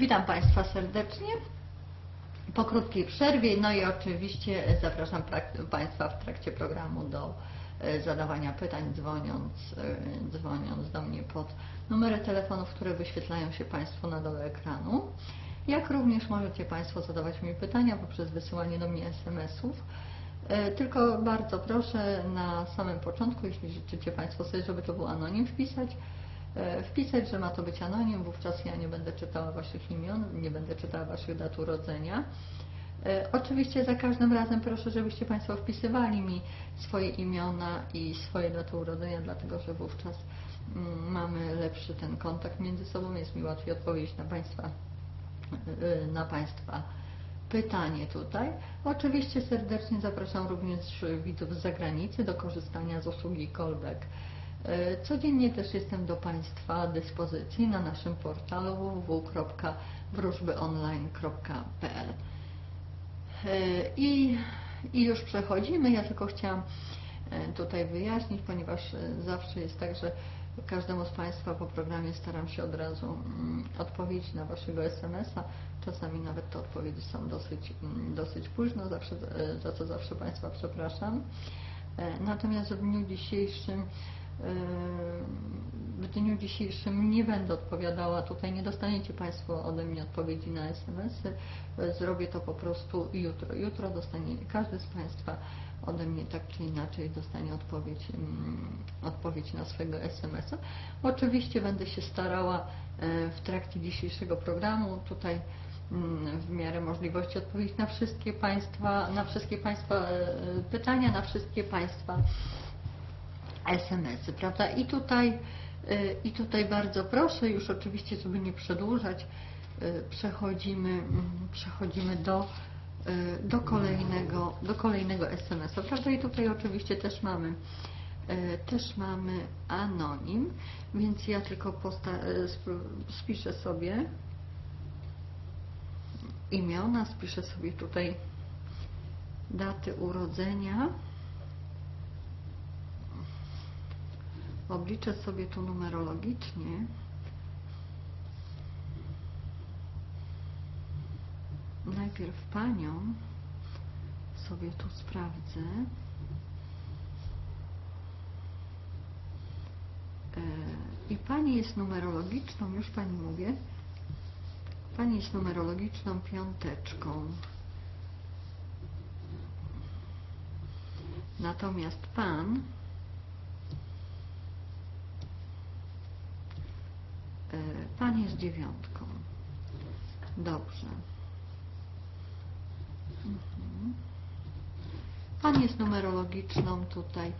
Witam Państwa serdecznie po krótkiej przerwie, no i oczywiście zapraszam Państwa w trakcie programu do e, zadawania pytań, dzwoniąc, e, dzwoniąc do mnie pod numery telefonów, które wyświetlają się Państwu na dole ekranu. Jak również możecie Państwo zadawać mi pytania poprzez wysyłanie do mnie SMS-ów. E, Tylko bardzo proszę na samym początku, jeśli życzycie Państwo sobie, żeby to był anonim, wpisać, wpisać, że ma to być anonim, wówczas ja nie będę czytała Waszych imion, nie będę czytała Waszych dat urodzenia. E, Oczywiście za każdym razem proszę, żebyście Państwo wpisywali mi swoje imiona i swoje daty urodzenia, dlatego że wówczas mm, mamy lepszy ten kontakt między sobą, jest mi łatwiej odpowiedzieć na Państwa, e, na Państwa pytanie tutaj. Oczywiście serdecznie zapraszam również widzów z zagranicy do korzystania z usługi callback. E, Codziennie też jestem do Państwa dyspozycji na naszym portalu www.wróżbyonline.pl E, I, I już przechodzimy. Ja tylko chciałam e, tutaj wyjaśnić, ponieważ zawsze jest tak, że każdemu z Państwa po programie staram się od razu mm, odpowiedzieć na Waszego SMS-a. Czasami nawet te odpowiedzi są dosyć, mm, dosyć późno, zawsze, za co zawsze Państwa przepraszam. Natomiast w dniu dzisiejszym w dniu dzisiejszym nie będę odpowiadała tutaj, nie dostaniecie Państwo ode mnie odpowiedzi na SMS-y. Zrobię to po prostu jutro. Jutro dostanie każdy z Państwa ode mnie tak czy inaczej dostanie odpowiedź, mm, odpowiedź na swego SMS-a. Oczywiście będę się starała e, w trakcie dzisiejszego programu tutaj mm, w miarę możliwości odpowiedzieć na wszystkie Państwa, na wszystkie Państwa e, pytania, na wszystkie Państwa SMS-y, prawda? I tutaj, y, I tutaj bardzo proszę, już oczywiście, żeby nie przedłużać, y, przechodzimy, mm, przechodzimy do, y, do, kolejnego, do kolejnego SMS-a, prawda? I tutaj oczywiście też mamy, też mamy anonim, więc ja tylko spiszę sobie imiona, spiszę sobie tutaj daty urodzenia. Obliczę sobie tu numerologicznie. Najpierw panią sobie tu sprawdzę. E, I pani jest numerologiczną, już pani mówię. Pani jest numerologiczną piąteczką. Natomiast pan Pan jest dziewiątką. Dobrze. Mhm. Pan jest numerologiczną tutaj,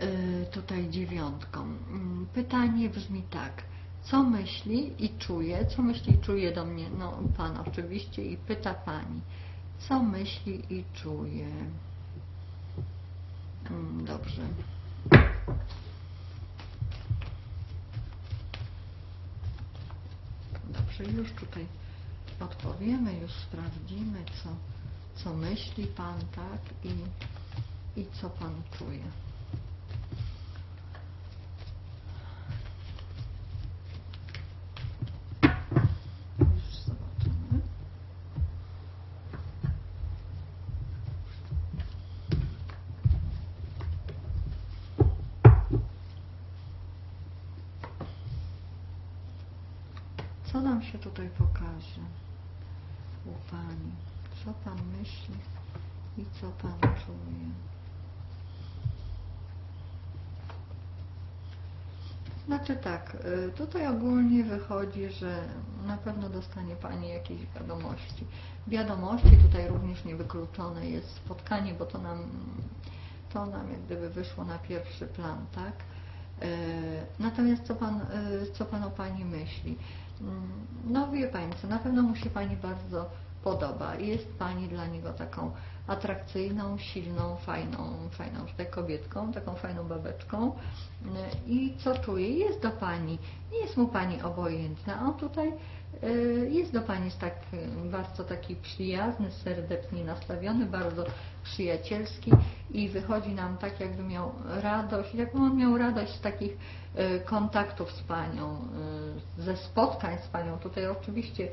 e, tutaj dziewiątką. Mm, Pytanie brzmi tak. Co myśli i czuje? Co myśli i czuje do mnie? No, Pan oczywiście i pyta Pani. Co myśli i czuje? Mm, Dobrze. Dobrze, już tutaj odpowiemy, już sprawdzimy, co, co myśli Pan, tak, i, i co Pan czuje. Już zobaczymy. Co nam się tutaj pokaże u Pani? Co Pan myśli i co Pan czuje? Znaczy tak, y, tutaj ogólnie wychodzi, że na pewno dostanie Pani jakieś wiadomości. Wiadomości, tutaj również niewykluczone jest spotkanie, bo to nam, to nam jak gdyby wyszło na pierwszy plan, tak? E, Natomiast co Pan, e, co pan o Pani myśli? Mm, No wie Pani co, na pewno musi Pani bardzo podoba. I Jest Pani dla niego taką atrakcyjną, silną, fajną, fajną tutaj kobietką, taką fajną babeczką. I co czuje? Jest do Pani, nie jest mu Pani obojętna, on tutaj y, jest do Pani tak y, bardzo taki przyjazny, serdecznie nastawiony, bardzo przyjacielski i wychodzi nam tak, jakby miał radość, jakby on miał radość z takich y, kontaktów z Panią, y, ze spotkań z Panią. Tutaj oczywiście y,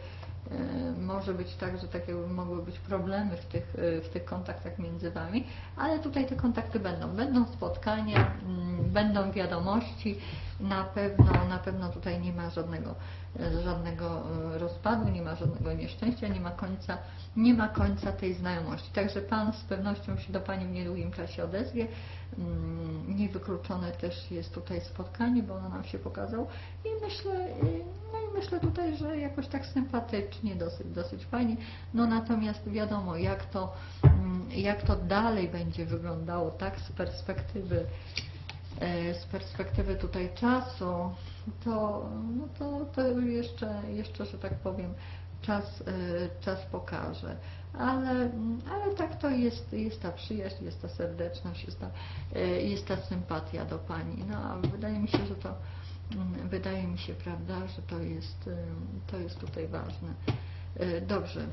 może być tak, że takie mogły być problemy w tych, y, w tych kontaktach między Wami, ale tutaj te kontakty będą. Będą spotkania, mm, będą wiadomości, na pewno, na pewno tutaj nie ma żadnego, y, żadnego y, rozpadu, nie ma żadnego nieszczęścia, nie ma końca, nie ma końca tej znajomości. Także Pan z pewnością się do Pani w niedługim czasie odezwie. Mm, Niewykluczone też jest tutaj spotkanie, bo ono nam się pokazał i myślę, no i myślę tutaj, że jakoś tak sympatycznie, dosyć, dosyć fajnie. No natomiast wiadomo, jak to, mm, jak to dalej będzie wyglądało, tak z perspektywy e, z perspektywy tutaj czasu, to, no to, to jeszcze, jeszcze, że tak powiem, czas, e, czas pokaże. Ale, ale tak to jest, jest ta przyjaźń, jest ta serdeczność, jest ta, e, jest ta sympatia do Pani. No a wydaje mi się, że to, mm, wydaje mi się, prawda, że to jest, e, to jest tutaj ważne. E, Dobrze.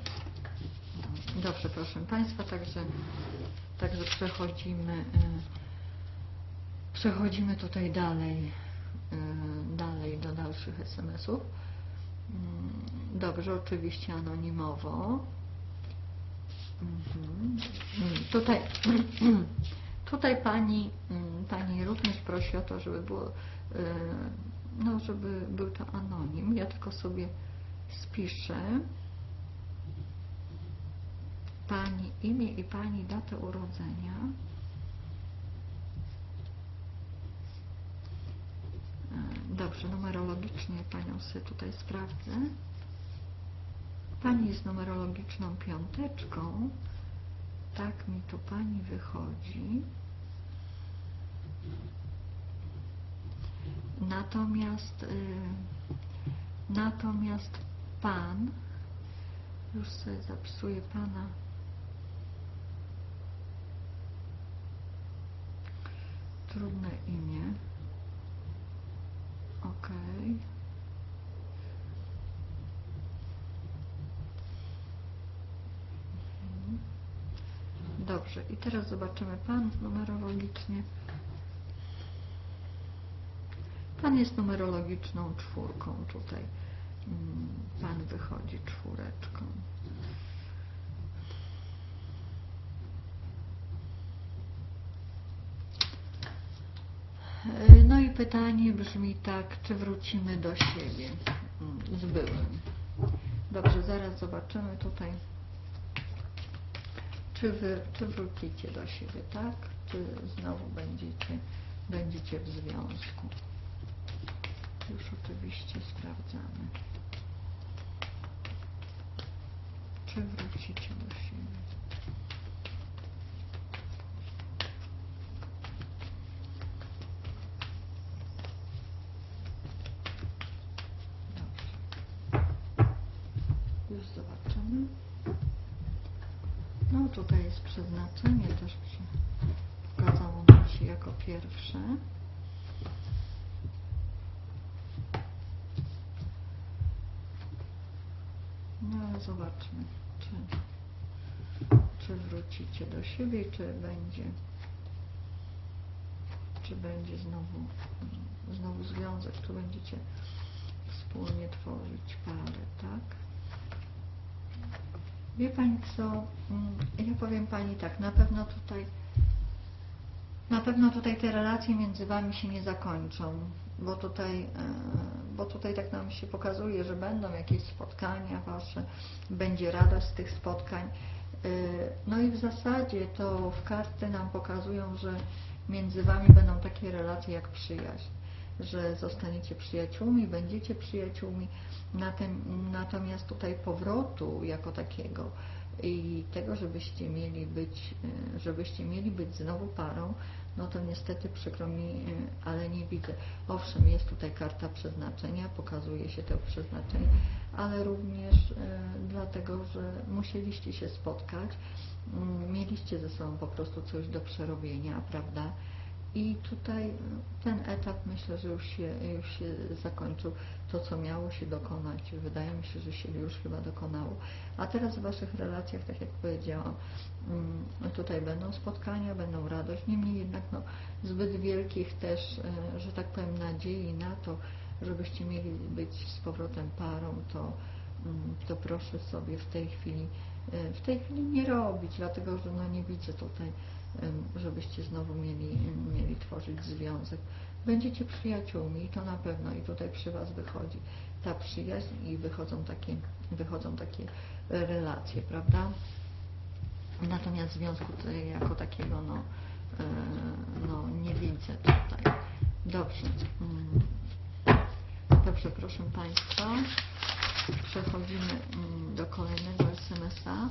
Dobrze, proszę Państwa, także, także przechodzimy, e, przechodzimy tutaj dalej, e, dalej do dalszych SMS-ów. Mm, Dobrze, oczywiście anonimowo. Mhm. Mm, Tutaj, tutaj pani, mm, pani również prosi o to, żeby było, e, no, żeby był to anonim. Ja tylko sobie spiszę pani imię i pani datę urodzenia. Dobrze, numerologicznie panią sobie tutaj sprawdzę. Pani jest numerologiczną piąteczką. Tak mi tu pani wychodzi. Natomiast y, natomiast pan już sobie zapisuję pana trudne imię. Okej. Mhm. Dobrze, i teraz zobaczymy pan numerologicznie. Pan jest numerologiczną czwórką tutaj. Mm, Pan wychodzi czwóreczką. Pytanie brzmi tak, czy wrócimy do siebie mm, z byłym? Dobrze, zaraz zobaczymy tutaj, czy wy, czy wrócicie do siebie, tak? Czy znowu będziecie, będziecie w związku? Już oczywiście sprawdzamy. Czy wrócicie do siebie? Dobrze. Już zobaczymy. No tutaj jest przeznaczenie też przy, pokazało nam się jako pierwsze. No ale zobaczmy, czy, czy wrócicie do siebie, czy będzie, czy będzie znowu, znowu związek, czy będziecie wspólnie tworzyć parę, tak? Wie Pani co, mm, ja powiem Pani tak, na pewno tutaj na pewno tutaj te relacje między Wami się nie zakończą, bo tutaj, e, bo tutaj tak nam się pokazuje, że będą jakieś spotkania Wasze, będzie radość z tych spotkań. E, No i w zasadzie to w karty nam pokazują, że między Wami będą takie relacje jak przyjaźń, że zostaniecie przyjaciółmi, będziecie przyjaciółmi, natomiast tutaj powrotu jako takiego i tego, żebyście mieli być, e, żebyście mieli być znowu parą, no to niestety przykro mi, y, ale nie widzę. Owszem, jest tutaj karta przeznaczenia, pokazuje się to przeznaczenie, ale również y, dlatego, że musieliście się spotkać, mm, mieliście ze sobą po prostu coś do przerobienia, prawda? I tutaj y, ten etap myślę, że już się, już się zakończył. To, co miało się dokonać, wydaje mi się, że się już chyba dokonało. A teraz w Waszych relacjach, tak jak powiedziałam, mm, tutaj będą spotkania, będą radość, niemniej jednak no, zbyt wielkich też, e, że tak powiem, nadziei na to, żebyście mieli być z powrotem parą, to, mm, to proszę sobie w tej chwili e, w tej chwili nie robić, dlatego że no nie widzę tutaj, żebyście znowu mieli, mieli tworzyć związek. Będziecie przyjaciółmi i to na pewno i tutaj przy Was wychodzi ta przyjaźń i wychodzą takie, wychodzą takie relacje, prawda? Natomiast związku jako takiego no, e, no nie widzę tutaj. Dobrze. Mm. Dobrze, proszę Państwa. Przechodzimy mm, do kolejnego SMS-a.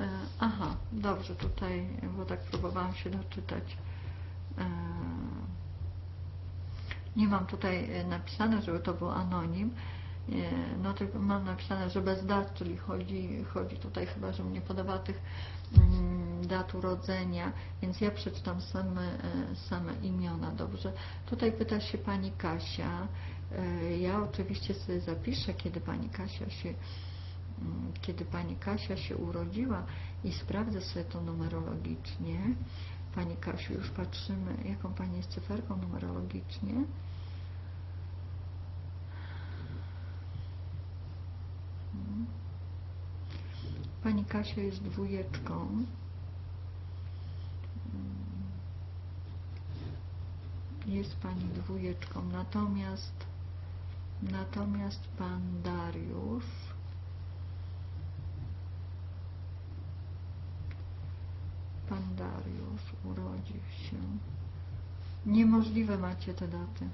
E, Aha, dobrze, tutaj, bo tak próbowałam się doczytać. E, Nie mam tutaj e, napisane, żeby to był anonim. No tylko mam napisane, że bez dat, czyli chodzi, chodzi tutaj chyba, że mnie podawała tych mm, dat urodzenia, więc ja przeczytam same, e, same imiona, dobrze. Tutaj pyta się Pani Kasia. E, Ja oczywiście sobie zapiszę, kiedy Pani Kasia się mm, kiedy Pani Kasia się urodziła i sprawdzę sobie to numerologicznie. Pani Kasiu, już patrzymy, jaką Pani jest cyferką numerologicznie. Mhm. Pani Kasia jest dwójeczką. Jest Pani dwójeczką, natomiast natomiast Pan Dariusz Pan Dariusz urodził się. Niemożliwe macie te daty.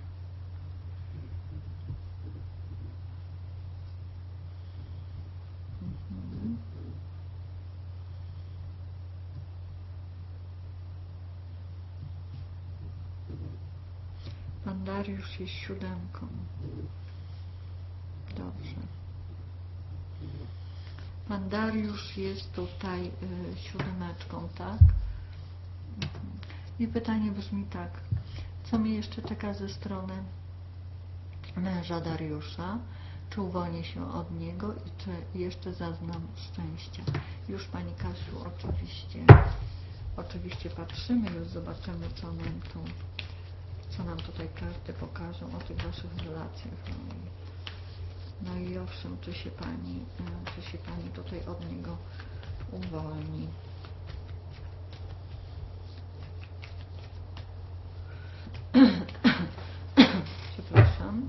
Mhm. Dariusz jest siódemką. Dobrze. Pan Dariusz jest tutaj y, tak? Mhm. I pytanie brzmi tak. Co mnie jeszcze czeka ze strony męża Dariusza? Czy uwolnię się od niego i czy jeszcze zaznam szczęścia? Już Pani Kasiu, oczywiście, oczywiście patrzymy, już zobaczymy, co nam tu, co nam tutaj karty pokażą o tych Waszych relacjach. No i, no owszem, czy się Pani, e, czy się Pani tutaj od niego uwolni. Przepraszam.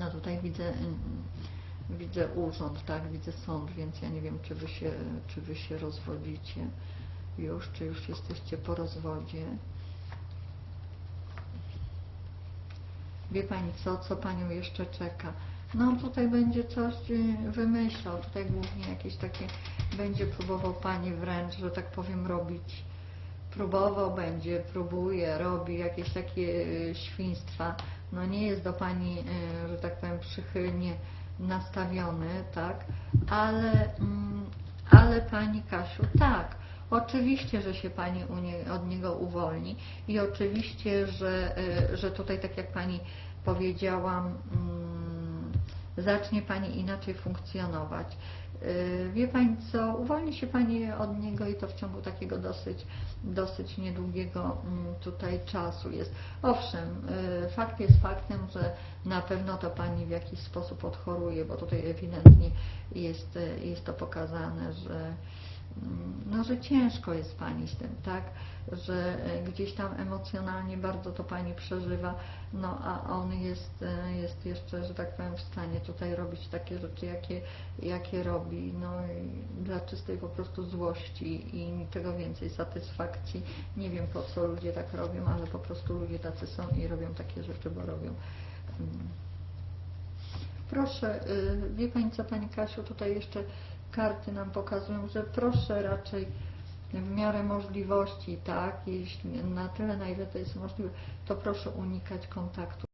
No widzę, mm, widzę urząd, tak, widzę sąd, więc ja nie wiem, czy wy się, czy wy się rozwodzicie już, czy już jesteście po rozwodzie. Wie Pani co, co Panią jeszcze czeka? No tutaj będzie coś y, wymyślał, tutaj głównie jakieś takie, będzie próbował Pani wręcz, że tak powiem, robić próbował, będzie, próbuje, robi jakieś takie y, świństwa. No nie jest do Pani, y, że tak powiem, przychylnie nastawiony, tak? Ale, mm, ale Pani Kasiu, tak. Oczywiście, że się Pani od niego uwolni i oczywiście, że, y, że tutaj, tak jak Pani powiedziałam, mm, zacznie Pani inaczej funkcjonować. Y, Wie Pani co, uwolni się Pani od niego i to w ciągu takiego dosyć, dosyć niedługiego mm, tutaj czasu jest. Owszem, y, fakt jest faktem, że na pewno to Pani w jakiś sposób odchoruje, bo tutaj ewidentnie jest, y, jest to pokazane, że no, że ciężko jest Pani z tym, tak? Że e, gdzieś tam emocjonalnie bardzo to Pani przeżywa, no a on jest, e, jest jeszcze, że tak powiem, w stanie tutaj robić takie rzeczy, jakie, jakie robi, no dla czystej po prostu złości i niczego więcej, satysfakcji. Nie wiem po co ludzie tak robią, ale po prostu ludzie tacy są i robią takie rzeczy, bo robią. Mm. Proszę, y, wie Pani co Pani Kasiu, tutaj jeszcze karty nam pokazują, że proszę raczej w miarę możliwości, tak, jeśli na tyle, na ile to jest możliwe, to proszę unikać kontaktu